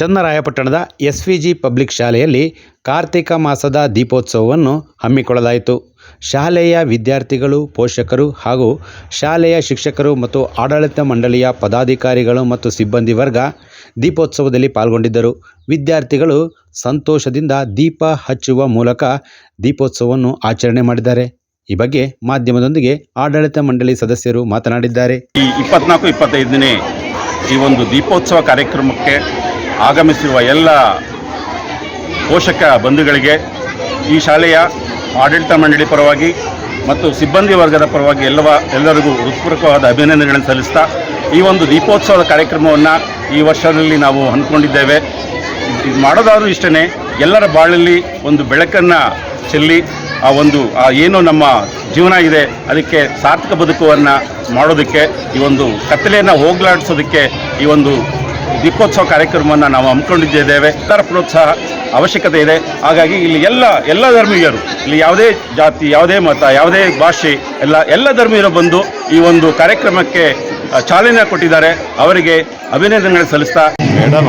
ಚನ್ನರಾಯಪಟ್ಟಣದ S V G public ಶಾಲೆಯಲ್ಲಿ ಕಾರ್ತಿಕ ಮಾಸದ ದೀಪೋತ್ಸವವನ್ನು ಹಮ್ಮಿಕೊಳ್ಳಲಾಯಿತು. ಶಾಲೆಯ ವಿದ್ಯಾರ್ಥಿಗಳು, ಪೋಷಕರು ಹಾಗೂ ಶಾಲೆಯ ಶಿಕ್ಷಕರು ಮತ್ತು ಆಡಳಿತ ಮಂಡಳಿಯ ಪದಾಧಿಕಾರಿಗಳು ಮತ್ತು ಸಿಬ್ಬಂದಿ ವರ್ಗ ದೀಪೋತ್ಸವದಲ್ಲಿ ಪಾಲ್ಗೊಂಡಿದ್ದರು. ವಿದ್ಯಾರ್ಥಿಗಳು ಸಂತೋಷದಿಂದ ದೀಪ ಹಚ್ಚುವ ಮೂಲಕ ದೀಪೋತ್ಸವವನ್ನು ಆಚರಣೆ ಮಾಡಿದ್ದಾರೆ. ಈ ಬಗ್ಗೆ ಮಾಧ್ಯಮದೊಂದಿಗೆ ಆಡಳಿತ ಮಂಡಳಿ ಸದಸ್ಯರು ಮಾತನಾಡಿದ್ದಾರೆ. ಈ ಇಪ್ಪತ್ನಾಲ್ಕು, ಇಪ್ಪತ್ತೈದನೇ ಈ ಒಂದು ದೀಪೋತ್ಸವ ಕಾರ್ಯಕ್ರಮಕ್ಕೆ ಆಗಮಿಸಿರುವ ಎಲ್ಲ ಪೋಷಕ ಬಂಧುಗಳಿಗೆ ಈ ಶಾಲೆಯ ಆಡಳಿತ ಮಂಡಳಿ ಪರವಾಗಿ ಮತ್ತು ಸಿಬ್ಬಂದಿ ವರ್ಗದ ಪರವಾಗಿ ಎಲ್ಲವ ಎಲ್ಲರಿಗೂ ಹೃತ್ಪೂರ್ವಕವಾದ ಅಭಿನಂದನೆಗಳನ್ನು ಸಲ್ಲಿಸ್ತಾ ಈ ಒಂದು ದೀಪೋತ್ಸವದ ಕಾರ್ಯಕ್ರಮವನ್ನು ಈ ವರ್ಷದಲ್ಲಿ ನಾವು ಹಮ್ಮಿಕೊಂಡಿದ್ದೇವೆ. ಇದು ಮಾಡೋದಾದರೂ ಇಷ್ಟೇ ಎಲ್ಲರ ಬಾಳಲ್ಲಿ ಒಂದು ಬೆಳಕನ್ನು ಚೆಲ್ಲಿ ಆ ಒಂದು ಆ ಏನು ನಮ್ಮ ಜೀವನ ಇದೆ ಅದಕ್ಕೆ ಸಾರ್ಥಕ ಬದುಕುವನ್ನು ಮಾಡೋದಕ್ಕೆ ಈ ಒಂದು ಕತ್ತಲೆಯನ್ನು ಹೋಗಲಾಡಿಸೋದಕ್ಕೆ ಈ ಒಂದು ದೀಪೋತ್ಸವ ಕಾರ್ಯಕ್ರಮವನ್ನು ನಾವು ಹಮ್ಮಿಕೊಂಡಿದ್ದೇವೆ. ಇತರ ಪ್ರೋತ್ಸಾಹ ಅವಶ್ಯಕತೆ ಇದೆ. ಹಾಗಾಗಿ ಇಲ್ಲಿ ಎಲ್ಲ ಎಲ್ಲ ಧರ್ಮೀಯರು, ಇಲ್ಲಿ ಯಾವುದೇ ಜಾತಿ, ಯಾವುದೇ ಮತ, ಯಾವುದೇ ಭಾಷೆ, ಎಲ್ಲ ಎಲ್ಲ ಧರ್ಮೀಯರು ಬಂದು ಈ ಒಂದು ಕಾರ್ಯಕ್ರಮಕ್ಕೆ ಚಾಲನೆ ಕೊಟ್ಟಿದ್ದಾರೆ. ಅವರಿಗೆ ಅಭಿನಂದನೆಗಳು ಸಲ್ಲಿಸ್ತಾ ಮೇಡಮ್